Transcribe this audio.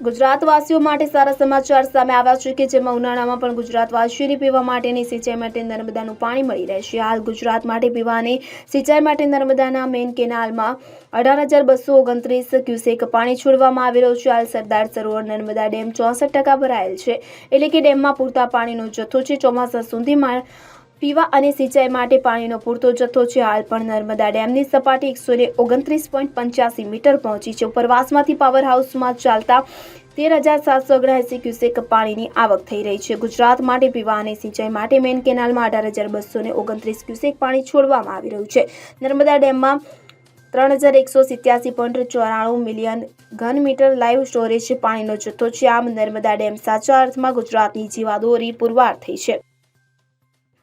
ગુજરાતવાસીઓ માટે સારા સમાચાર સામે આવ્યા છે કે જેમાં ઉનાળામાં પણ ગુજરાતવાસીઓને પીવા માટેની સિંચાઈ માટે નર્મદાનું પાણી મળી રહેશે હાલ ગુજરાત માટે પીવાની સિંચાઈ માટે નર્મદાના મેઇન કેનાલમાં અઢાર હજાર બસો ઓગણત્રીસ ક્યુસેક પાણી છોડવામાં આવી રહ્યું છે. હાલ સરદાર સરોવર નર્મદા ડેમ ચોસઠ ટકા ભરાયેલ છે. એટલે કે ડેમમાં પૂરતા પાણીનો જથ્થો છે. ચોમાસા સુધીમાં પીવા અને સિંચાઈ માટે પાણીનો પૂરતો જથ્થો છે. હાલ પણ નર્મદા ડેમની સપાટી એકસો ઓગણત્રીસ પોઈન્ટ પંચ્યાસી મીટર પહોંચી છે. ઉપરવાસમાંથી પાવર હાઉસમાં ચાલતા તેર હજાર સાતસો ઓગણસી ક્યુસેક પાણીની આવક થઈ રહી છે. ગુજરાત માટે પીવા અને સિંચાઈ માટે મેઇન કેનાલમાં અઢાર હજાર બસો ઓગણત્રીસ ક્યુસેક પાણી છોડવામાં આવી રહ્યું છે. નર્મદા ડેમમાં ત્રણ હજાર એકસો સિત્યાસી પોઈન્ટ ચોરાણું મિલિયન ઘન મીટર લાઈવ સ્ટોરેજ પાણીનો જથ્થો છે. આમ નર્મદા ડેમ સાચા અર્થમાં ગુજરાતની જીવાદોરી પુરવાર થઈ છે.